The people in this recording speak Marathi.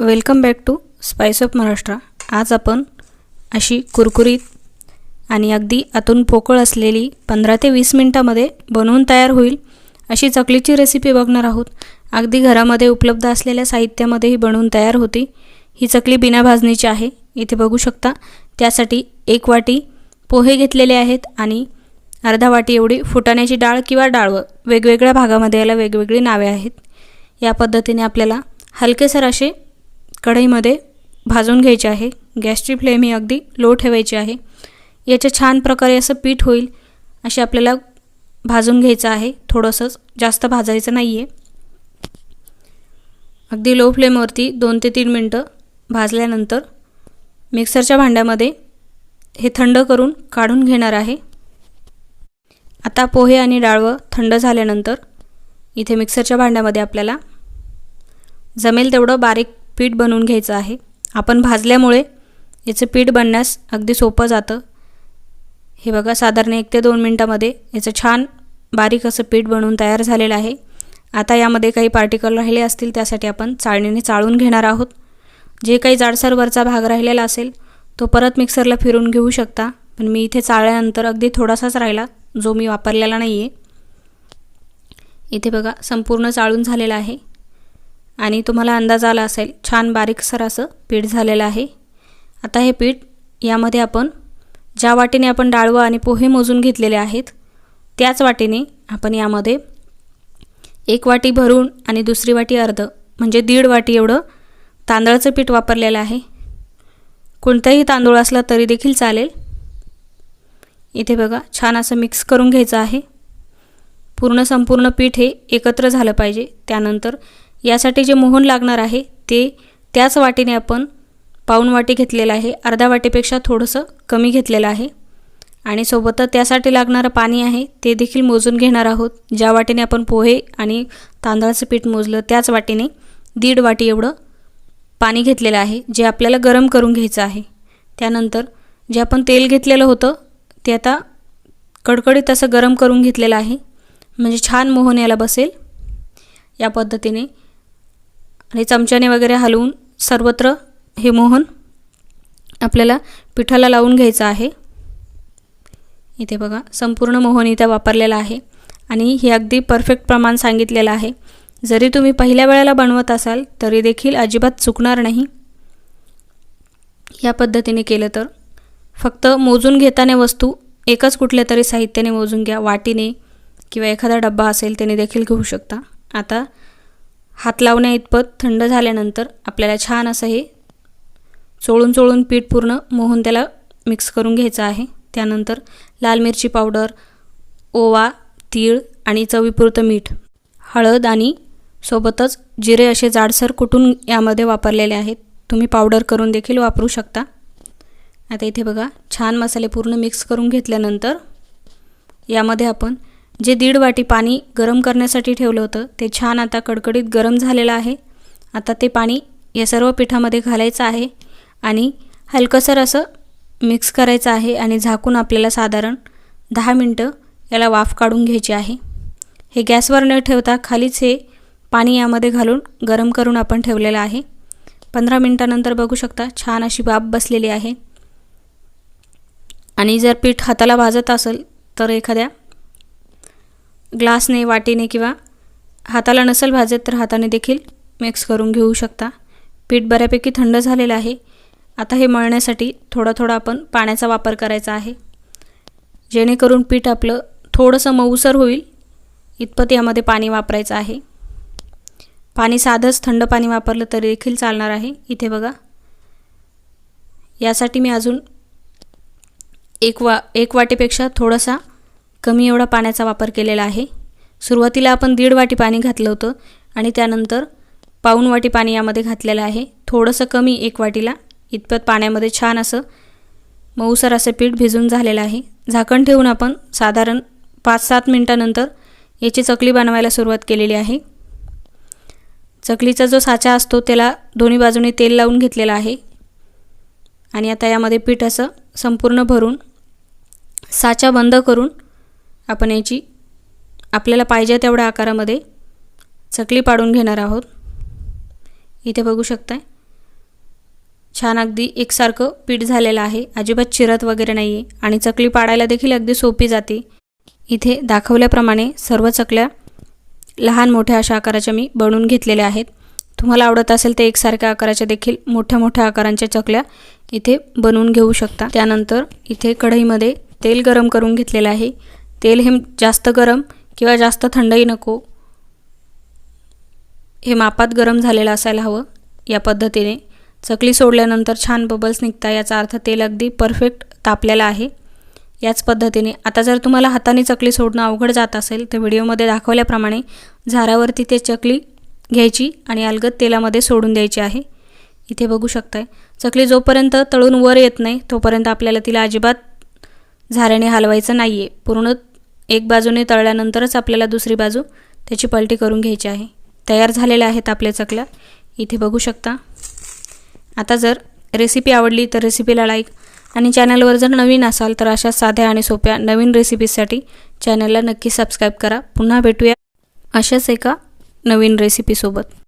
Welcome back to Spice of Maharashtra. आज आपण अशी कुरकुरीत आणि अगदी आतून पोकळ असलेली पंधरा ते वीस मिनटामध्ये बनवून तयार होईल अशी चकलीची रेसिपी बघणार आहोत. अगदी घरामध्ये उपलब्ध असलेल्या साहित्यामध्ये ही बनवून तयार होती. ही चकली बिना भाजणीची आहे. इथे बघू शकता. त्यासाठी एक वाटी पोहे घेतलेले आहेत आणि अर्धा वाटी एवढी फुटाण्याची डाळ किंवा डाळवं वेगवेगळ्या भागामध्ये याला वेगवेगळी नावे आहेत. या पद्धतीने आपल्याला हलकेसर असे कढईमध्ये भाजून घ्यायचे आहे. गॅसची फ्लेम ही अगदी लो ठेवायची आहे. याच्या छान प्रकारे असं पीठ होईल असे आपल्याला भाजून घ्यायचं आहे. थोडंसंच जास्त भाजायचं नाही आहे अगदी लो फ्लेमवरती दोन ते तीन मिनटं भाजल्यानंतर मिक्सरच्या भांड्यामध्ये हे थंड करून काढून घेणार आहे. आता पोहे आणि डाळवं थंड झाल्यानंतर इथे मिक्सरच्या भांड्यामध्ये आपल्याला जमेल तेवढं बारीक पीठ बनवून घ्यायचं आहे. आपण भाजल्यामुळे याचं पीठ बनण्यास अगदी सोपं जातं. हे बघा साधारण एक ते दोन मिनटामध्ये याचं छान बारीक असं पीठ बनवून तयार झालेलं आहे. आता यामध्ये काही पार्टिकल राहिले असतील त्यासाठी आपण चाळणीने चाळून घेणार आहोत. जे काही जाडसर वरचा भाग राहिलेला असेल तो परत मिक्सरला फिरून घेऊ शकता. पण मी इथे चाळल्यानंतर अगदी थोडासाच राहिला जो मी वापरलेला नाही आहे इथे बघा संपूर्ण चाळून झालेला आहे. आणि तुम्हाला अंदाज आला असेल छान बारीकसर असं पीठ झालेलं आहे. आता हे पीठ यामध्ये आपण ज्या वाटीने आपण डाळवं आणि पोहे मोजून घेतलेले आहेत त्याच वाटीने आपण यामध्ये एक वाटी भरून आणि दुसरी वाटी अर्ध म्हणजे दीड वाटी एवढं तांदळाचं पीठ वापरलेलं आहे. कोणताही तांदूळ असला तरी देखील चालेल. इथे बघा छान असं मिक्स करून घ्यायचं आहे. पूर्ण संपूर्ण पीठ हे एकत्र झालं पाहिजे. त्यानंतर यासाठी जे मोहन लागणार आहे ते त्याच वाटीने आपण पाऊण वाटी घेतलेलं आहे. अर्ध्या वाटीपेक्षा थोडंसं कमी घेतलेलं आहे. आणि सोबतच त्यासाठी लागणारं पाणी आहे ते देखील मोजून घेणार आहोत. ज्या वाटीने आपण पोहे आणि तांदळाचं पीठ मोजलं त्याच वाटीने दीड वाटी एवढं पाणी घेतलेलं आहे जे आपल्याला गरम करून घ्यायचं आहे. त्यानंतर जे आपण तेल घेतलेलं होतं ते आता कडकडीत असं गरम करून घेतलेलं आहे. म्हणजे छान मोहन याला बसेल. या पद्धतीने आणि चमच्याने वगैरे हलवून सर्वत्र हे मोहन आपल्याला पिठाला लावून घ्यायचं आहे. इथे बघा संपूर्ण मोहन इथे वापरलेला आहे. आणि हे अगदी परफेक्ट प्रमाण सांगितलेलं आहे. जरी तुम्ही पहिल्या वेळेला बनवत असाल तरी देखील अजिबात चुकणार नाही. या पद्धतीने केलं तर. फक्त मोजून घेताना वस्तू एकच कुठल्या तरी साहित्याने मोजून घ्या वाटीने किंवा एखादा डब्बा असेल त्याने देखील घेऊ शकता. आता हात लावण्या इतपत थंड झाल्यानंतर आपल्याला छान असं हे चोळून चोळून पीठ पूर्ण मोहून त्याला मिक्स करून घ्यायचं आहे. त्यानंतर लाल मिरची पावडर ओवा तीळ आणि चवीपुरतं मीठ हळद आणि सोबतच जिरे असे जाडसर कुटून यामध्ये वापरलेले आहेत तुम्ही पावडर करून देखील वापरू शकता. आता इथे बघा छान मसाले पूर्ण मिक्स करून घेतल्यानंतर यामध्ये आपण जे दीड वाटी पाणी गरम करण्यासाठी ठेवलं होतं ते छान आता कडकडीत गरम झालेलं आहे. आता ते पाणी या सर्व पिठामध्ये घालायचं आहे आणि हलकंसर असं मिक्स करायचं आहे आणि झाकून आपल्याला साधारण दहा मिनटं याला वाफ काढून घ्यायची आहे. हे गॅसवर न ठेवता खालीच हे पाणी यामध्ये घालून गरम करून आपण ठेवलेलं आहे. पंधरा मिनटानंतर बघू शकता छान अशी वाफ बसलेली आहे. आणि जर पीठ हाताला भाजत असेल तर एखाद्या ग्लासने वाटीने किंवा हाताला नसेल भाजत तर हाताने देखील मिक्स करून घेऊ शकता. पीठ बऱ्यापैकी थंड झालेलं आहे. आता हे मळण्यासाठी थोडा थोडा आपण पाण्याचा वापर करायचा आहे. जेणेकरून पीठ आपलं थोडंसं मऊसर होईल. इतपत यामध्ये पाणी वापरायचं आहे. पाणी साधंच थंड पाणी वापरलं तरी देखील चालणार आहे. इथे बघा. यासाठी मी अजून एक वा एक वाटीपेक्षा थोडासा कमी एवढा पाण्याचा वापर केलेला आहे. सुरुवातीला आपण दीड वाटी पाणी घातलं होतं आणि त्यानंतर पाऊण वाटी पाणी यामध्ये घातलेलं आहे. थोडंसं कमी एक वाटीला. इतपत पाण्यामध्ये छान असं मऊसर असं पीठ भिजून झालेलं आहे. झाकण ठेवून आपण साधारण पाच सात मिनटानंतर याची चकली बनवायला सुरुवात केलेली आहे. चकलीचा जो साचा असतो त्याला दोन्ही बाजूने तेल लावून घेतलेला आहे. आणि आता यामध्ये पीठ असं संपूर्ण भरून साचा बंद करून आपण याची आपल्याला पाहिजे तेवढ्या आकारामध्ये चकली पाडून घेणार आहोत. इथे बघू शकताय. छान अगदी एकसारखं पीठ झालेलं आहे. अजिबात चिरत वगैरे नाही आहे आणि चकली पाडायला देखील अगदी सोपी जाते. इथे दाखवल्याप्रमाणे सर्व चकल्या लहान मोठ्या अशा आकाराच्या मी बनवून घेतलेल्या आहेत. तुम्हाला आवडत असेल ते एकसारख्या आकाराच्या देखील मोठ्या मोठ्या आकारांच्या चकल्या इथे बनवून घेऊ शकता. त्यानंतर इथे कढईमध्ये तेल गरम करून घेतलेलं आहे. तेल हे जास्त गरम किंवा जास्त थंडही नको. हे मापात गरम झालेलं असायला हवं या पद्धतीने. चकली सोडल्यानंतर छान बबल्स निघता याचा अर्थ तेल अगदी परफेक्ट तापलेलं आहे. याच पद्धतीने आता जर तुम्हाला हाताने चकली सोडणं अवघड जात असेल तर व्हिडिओमध्ये दाखवल्याप्रमाणे झारावरती ते चकली घ्यायची आणि अलगद तेलामध्ये सोडून द्यायची आहे. इथे बघू शकताय. चकली जोपर्यंत तळून वर येत नाही तोपर्यंत आपल्याला तिला अजिबात झाऱ्याने हलवायचं नाही आहे पूर्ण एक बाजूने तळल्यानंतरच आपल्याला दुसरी बाजू त्याची पलटी करून घ्यायची आहे. तयार झालेल्या आहेत आपल्या चकल्या. इथे बघू शकता. आता जर रेसिपी आवडली तर रेसिपीला लाईक आणि चॅनलवर जर नवीन असाल तर अशा साध्या आणि सोप्या नवीन रेसिपीजसाठी चॅनलला नक्की सबस्क्राईब करा. पुन्हा भेटूया अशाच एका नवीन रेसिपीसोबत